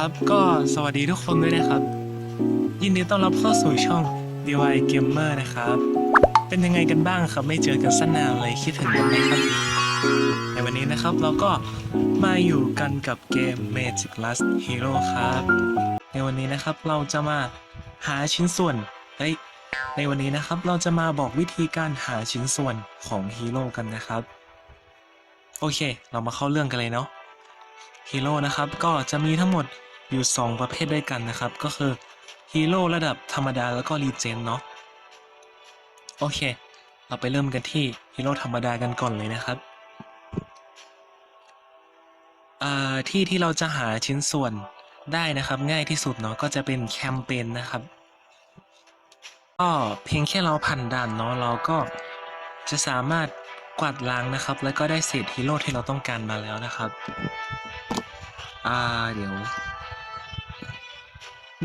ครับ ก็สวัสดีทุกคนด้วยนะครับ ยินดีต้อนรับเข้าสู่ช่อง DIY Gamer นะครับ เป็นยังไงกันบ้างครับ ไม่เจอกันสักนานเลยคิดถึงกันไหมครับ ในวันนี้นะครับเราก็มาอยู่กันกับเกม Magic Last Hero ครับ ในวันนี้นะครับเราจะมาหาชิ้นส่วนเอ้ยในวันนี้นะครับเราจะมาบอกวิธีการหาชิ้นส่วนของฮีโร่กันนะครับ โอเค เรามาเข้าเรื่องกันเลยเนาะฮีโร่นะครับก็จะมีทั้งหมด อยู่ 2 ประเภทด้วยกันนะครับ ก็คือฮีโร่ระดับธรรมดาแล้วก็รีเจนเนาะโอเค เราไปเริ่มกันที่ฮีโร่ธรรมดากันก่อนเลยนะครับที่ที่เราจะหาชิ้นส่วนได้นะครับ ง่ายที่สุดเนาะก็จะเป็นแคมเปญนะครับก็เพียงแค่เราผ่านด่านเนาะเราก็จะสามารถกวาดล้างนะครับ แล้วก็ได้เศษฮีโร่ที่เราต้องการมาแล้วนะครับ อ่า เดี๋ยว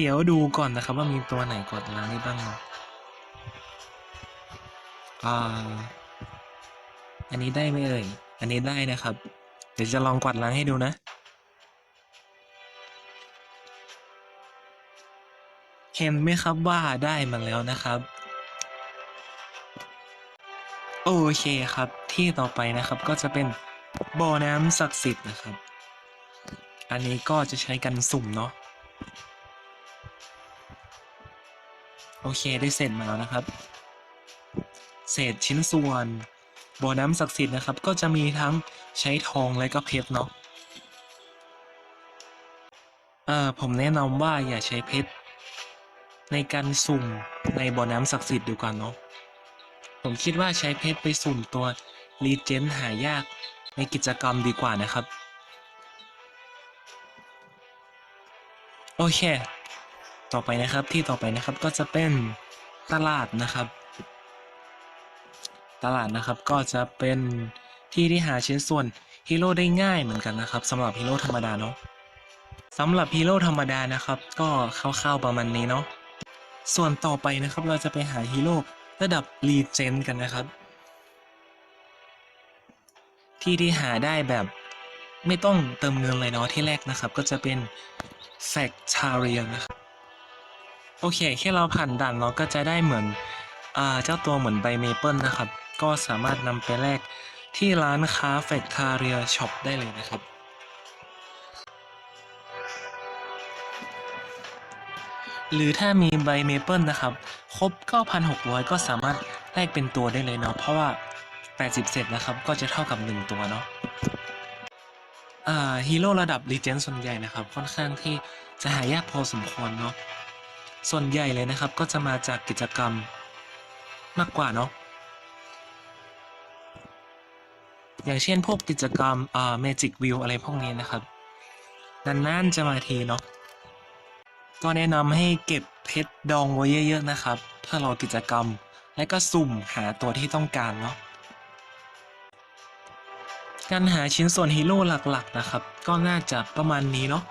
เดี๋ยวดูก่อนนะครับว่ามีตัวไหนกดล้างได้บ้างนะอ่าอันนี้ได้ไหมเอ่ย อันนี้ได้นะครับ เดี๋ยวจะลองกวาดล้างให้ดูนะ เห็นไหมครับว่าได้มาแล้วนะครับ โอเคครับ ที่ต่อไปนะครับก็จะเป็นบ่อน้ำศักดิ์สิทธิ์นะครับ อันนี้ก็จะใช้กันสุ่มเนาะ โอเคได้เศษมาแล้วนะครับ เศษชิ้นส่วนบ่อน้ำศักดิ์สิทธิ์นะครับ ก็จะมีทั้งใช้ทองและก็เพชรเนาะเอ่อผมแนะนำว่าอย่าใช้เพชรในการสุ่มในบ่อน้ำศักดิ์สิทธิ์ดีกว่าเนาะผมคิดว่าใช้เพชรไปสุ่มตัวรีเจนหายากในกิจกรรมดีกว่านะครับ โอเค ต่อไปนะครับที่ต่อไปนะครับก็จะเป็นตลาดนะครับ ตลาดนะครับก็จะเป็นที่ที่หาชิ้นส่วนฮีโร่ได้ง่ายเหมือนกันนะครับสำหรับฮีโร่ธรรมดาเนาะสำหรับฮีโร่ธรรมดานะครับ ก็คร่าวๆประมาณนี้เนาะส่วนต่อไปนะครับเราจะไปหาฮีโร่ระดับรีเจนกันนะครับ ที่ที่หาได้แบบไม่ต้องเติมเงินเลยเนาะที่แรกนะครับ ก็จะเป็นแฟกทาเรียนะครับ โอเค แค่เราผ่านด่านเราก็จะได้เหมือนอเจ้าตัวเหมือนใบเมเปิลนะครับ ก็สามารถนำไปแลกที่ร้านค้าแฟกทาเรียช็อปได้เลยนะครับ หรือถ้ามีใบเมเปิลนะครับ ครบ 9,600 ก็สามารถแลกเป็นตัวได้เลยเนาะเพราะว่า 80เซตนะครับ ก็จะเท่ากับ 1 ตัวเนาะฮีโร่ระดับรีเจนส่วนใหญ่นะครับ ค่อนข้างที่จะหายากพอสมควรเนาะ ส่วนใหญ่เลยนะครับก็จะมาจากกิจกรรมมากกว่าเนาะอย่างเช่นพวกกิจกรรมเอ่า Magic View อะไรพวกนี้นะครับนานๆจะมาทีเนาะก็แนะนำให้เก็บเพชรดองไว้เยอะๆนะครับเพื่อรอกิจกรรมและก็สุ่มหาตัวที่ต้องการเนาะการหาชิ้นส่วนฮีโร่หลักๆนะครับ ก็น่าจะประมาณนี้เนาะ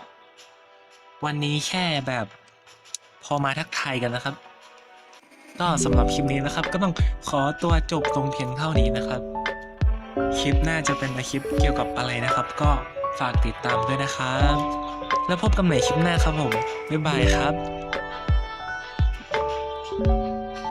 วันนี้แค่แบบ อมาทักทายกันนะครับ ก็สำหรับคลิปนี้นะครับ ก็ต้องขอตัวจบตรงเพียงเท่านี้นะครับ คลิปหน้าจะเป็นคลิปเกี่ยวกับอะไรนะครับ ก็ฝากติดตามด้วยนะครับ แล้วพบกันใหม่คลิปหน้าครับผมบ๊ายบายครับ